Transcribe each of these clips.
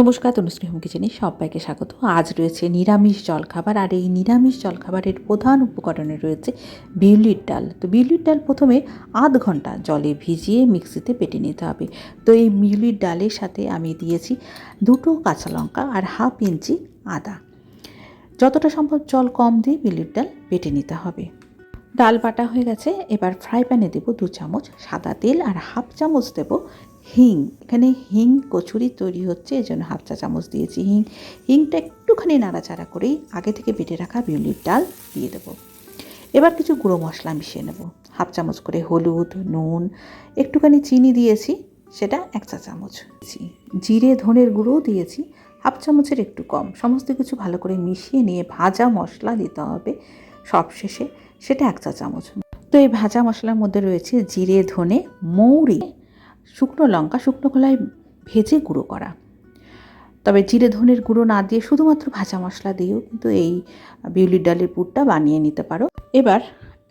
নমস্কার, তনুশ্রী হোম কিচেনে সবাইকে স্বাগত। আজ রয়েছে নিরামিষ জলখাবার আর এই নিরামিষ জলখাবারের প্রধান উপকরণে রয়েছে বিউলির ডাল। তো বিউলির ডাল প্রথমে আধ ঘণ্টা জলে ভিজিয়ে মিক্সিতে পেটে নিতে হবে। তো এই বিউলির ডালের সাথে আমি দিয়েছি দুটো কাঁচা লঙ্কা আর হাফ ইঞ্চি আদা। যতটা সম্ভব জল কম দিয়ে বিউলির ডাল বেটে নিতে হবে। ডাল বাটা হয়ে গেছে, এবার ফ্রাই প্যানে দেবো দু চামচ সাদা তেল আর হাফ চামচ দেবো হিং, এখানে হিং কচুরি তৈরি হচ্ছে এই জন্য হাফ চা চামচ দিয়েছি হিং। হিংটা একটুখানি নাড়াচাড়া করেই আগে থেকে বেটে রাখা বিউলির ডাল দিয়ে দেবো। এবার কিছু গুঁড়ো মশলা মিশিয়ে নেব। হাফ চামচ করে হলুদ, নুন, একটুখানি চিনি দিয়েছি, সেটা এক চা চামচ জিরে, ধনের গুঁড়োও দিয়েছি, হাফ চামচের একটু কম। সমস্ত কিছু ভালো করে মিশিয়ে নিয়ে ভাজা মশলা দিতে হবে সব শেষে সেটা এক চা চামচ। তো এই ভাজা মশলার মধ্যে রয়েছে জিরে, ধনে, মৌরি। শুকনো লঙ্কা, শুকনো খোলায় ভেজে গুঁড়ো করা। তবে জিরে ধনের গুঁড়ো না দিয়ে শুধুমাত্র ভাজা মশলা দিয়েও কিন্তু এই বিউলির ডালের পুরটা বানিয়ে নিতে পারো। এবার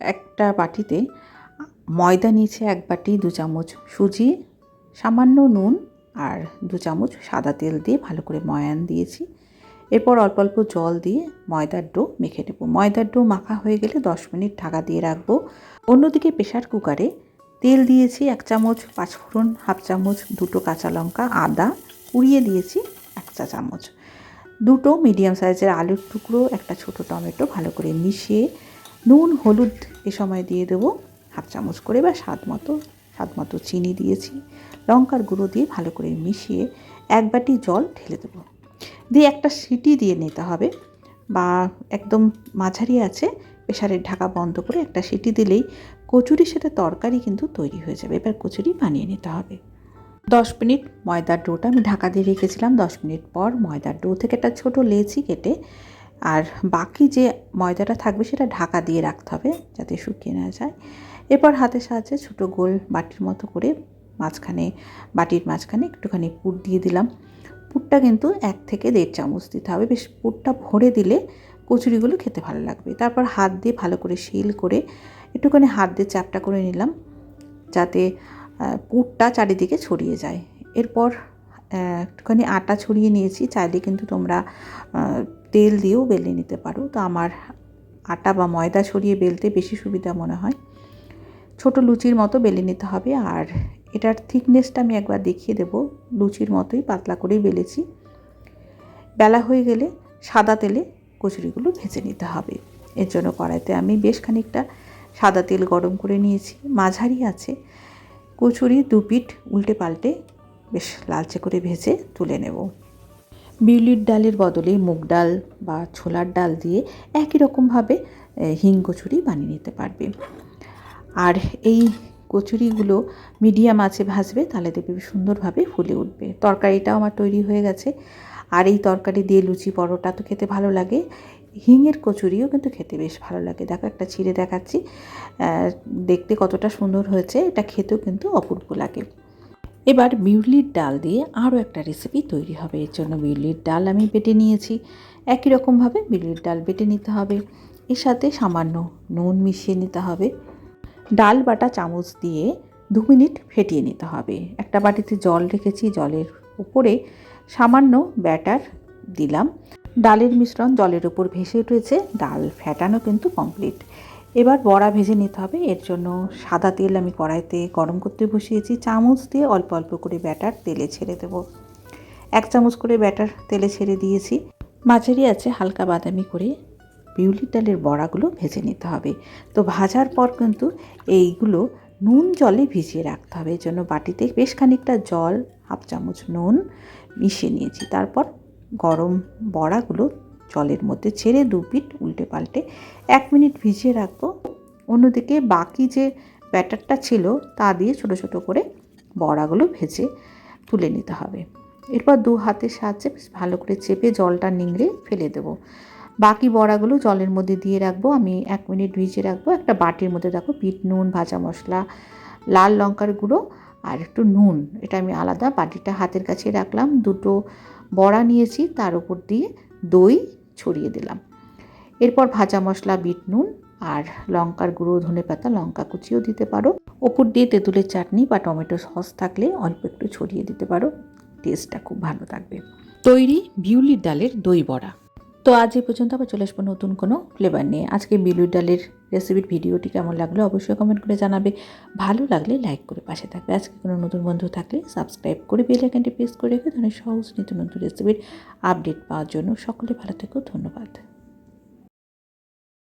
একটা বাটিতে ময়দা নিয়েছে এক বাটি, দু চামচ সুজি, সামান্য নুন আর দু চামচ সাদা তেল দিয়ে ভালো করে ময়ান দিয়েছি। এরপর অল্প অল্প জল দিয়ে ময়দার ডো মেখে নেব। ময়দার ডো মাখা হয়ে গেলে দশ মিনিট ঢাকা দিয়ে রাখব। অন্যদিকে প্রেশার কুকারে তেল দিয়েছি এক চামচ পাঁচফোড়ন হাফ চামচ দুটো কাঁচা লঙ্কা, আদা, কুড়িয়ে দিয়েছি এক চা চামচ। দুটো মিডিয়াম সাইজের আলুর টুকরো, একটা ছোট টমেটো ভালো করে মিশিয়ে নুন, হলুদ এ সময় দিয়ে দেবো। হাফ চামচ করে বা স্বাদ মতো স্বাদ মতো চিনি দিয়েছি। লঙ্কার গুঁড়ো দিয়ে ভালো করে মিশিয়ে এক বাটি জল ঢেলে দেবো। দিয়ে একটা সিটি দিয়ে নিতে হবে বা একদম মাঝারি আছে প্রেশারের ঢাকা বন্ধ করে একটা সিটি দিলেই কচুরির সাথে তরকারি কিন্তু তৈরি হয়ে যাবে। এবার কচুরি বানিয়ে নিতে হবে। দশ মিনিট ময়দার ডোটা আমি ঢাকা দিয়ে রেখেছিলাম। দশ মিনিট পর ময়দার ডো থেকে একটা ছোটো লেচি কেটে আর বাকি যে ময়দাটা থাকবে সেটা ঢাকা দিয়ে রাখতে হবে যাতে শুকিয়ে না যায়। এরপর হাতের সাহায্যে ছোটো গোল বাটির মতো করে মাঝখানে, বাটির মাঝখানে একটুখানি পুর দিয়ে দিলাম। পুরটা কিন্তু এক থেকে দেড় চামচ দিতে হবে। বেশ পুরটা ভরে দিলে কচুরিগুলো খেতে ভালো লাগবে। তারপর হাত দিয়ে ভালো করে শিল করে একটুখানি হাত দিয়ে চাপটা করে নিলাম যাতে পুরটা চারিদিকে ছড়িয়ে যায়। এরপর একটুখানি আটা ছড়িয়ে নিয়েছি। চাইলে কিন্তু তোমরা তেল দিয়েও বেলে নিতে পারো। তো আমার আটা বা ময়দা ছড়িয়ে বেলতে বেশি সুবিধা মনে হয়। ছোট লুচির মতো বেলে নিতে হবে। আর এটার থিকনেসটা আমি একবার দেখিয়ে দেব। লুচির মতোই পাতলা করেই বেলেছি। বেলা হয়ে গেলে সাদা তেলে কচুরিগুলো ভেজে নিতে হবে। এর জন্য কড়াইতে আমি বেশ খানিকটা সাদা তেল গরম করে নিয়েছি। মাঝারি আছে। কচুরি দু পিঠ উল্টে পাল্টে বেশ লালচে করে ভেজে তুলে নেব। বিউলির ডালের বদলে মুগ ডাল বা ছোলার ডাল দিয়ে একই রকমভাবে হিং কচুরি বানিয়ে নিতে পারবে। আর এই কচুরিগুলো মিডিয়াম আছে ভাজবে, তাহলে দেখবে সুন্দরভাবে ফুলে উঠবে। তরকারিটাও আমার তৈরি হয়ে গেছে। আর এই তরকারি দিয়ে লুচি পরোটা তো খেতে ভালো লাগে। হিঙের কচুরিও কিন্তু খেতে বেশ ভালো লাগে। দেখো একটা ছিঁড়ে দেখাচ্ছি। দেখতে কতটা সুন্দর হয়েছে। এটা খেতেও কিন্তু অপূর্ব লাগে। এবার বিউলির ডাল দিয়ে আরও একটা রেসিপি তৈরি হবে। এর জন্য বিউলির ডাল আমি বেটে নিয়েছি। একই রকমভাবে বিউলির ডাল বেটে নিতে হবে। এর সাথে সামান্য নুন মিশিয়ে নিতে হবে। ডাল বাটা চামচ দিয়ে দু মিনিট ফেটিয়ে নিতে হবে। একটা বাটিতে জল রেখেছি। জলের উপরে সামান্য ব্যাটার দিলাম। ডালের মিশ্রণ জলের উপর ভেসে উঠেছে, ডাল ফ্যাটানো কিন্তু কমপ্লিট এবার বড়া ভেজে নিতে হবে, এর জন্য সাদা তেল আমি কড়াইতে গরম করতে বসিয়েছি। চামচ দিয়ে অল্প অল্প করে ব্যাটার তেলে ছেড়ে দেব। এক চামচ করে ব্যাটার তেলে ছেড়ে দিয়েছি। মাঝারি আছে হালকা বাদামি করে বিউলির ডালের বড়াগুলো ভেজে নিতে হবে। তো ভাজার পর কিন্তু এইগুলো নুন জলে ভিজিয়ে রাখতে হবে। এই জন্য বাটিতে বেশ খানিকটা জল, হাফ চামচ নুন মিশিয়ে নিয়েছি। তারপর গরম বড়াগুলো জলের মধ্যে ছেড়ে দু পিট উল্টে পাল্টে এক মিনিট ভিজিয়ে রাখব। অন্যদিকে বাকি যে ব্যাটারটা ছিল, তা দিয়ে ছোট ছোট করে বড়াগুলো ভেজে তুলে নিতে হবে। এরপর দু হাতের সাহায্যে ভালো করে চেপে জলটা নিংড়ে ফেলে দেবো। বাকি বড়াগুলো জলের মধ্যে দিয়ে রাখব। আমি এক মিনিট ভিজিয়ে রাখব। একটা বাটির মধ্যে দেখো বিট, নুন, ভাজা মশলা, লাল লঙ্কার গুঁড়ো আর একটু নুন। এটা আমি আলাদা। বাটিটা হাতের কাছে রাখলাম। দুটো বড়া নিয়েছি। তার উপর দিয়ে দই ছড়িয়ে দিলাম। এরপর ভাজা মশলা, বিট, নুন আর লঙ্কার গুঁড়ো, ধনে পাতা, লঙ্কা কুচিও দিতে পারো। ওপর দিয়ে তেঁতুলের চাটনি বা টমেটো সস থাকলে অল্প একটু ছড়িয়ে দিতে পারো। টেস্টটা খুব ভালো থাকবে। তৈরি বিউলির ডালের দই বড়া। তো আজ এই পর্যন্ত আবার চলে আসব নতুন কোনো ফ্লেভার নিয়ে। আজকে বিলুর ডালের রেসিপির ভিডিওটি কেমন লাগল অবশ্যই কমেন্ট করে জানাবে। ভালো লাগলে লাইক করে পাশে থাকবে। আজকে কোনো নতুন বন্ধু থাকলে সাবস্ক্রাইব করে বেল আইকনটি প্রেস করে রেখে ধরনের সহজ নিত্য নতুন রেসিপির আপডেট পাওয়ার জন্য সকলে ভালো থেকো, ধন্যবাদ।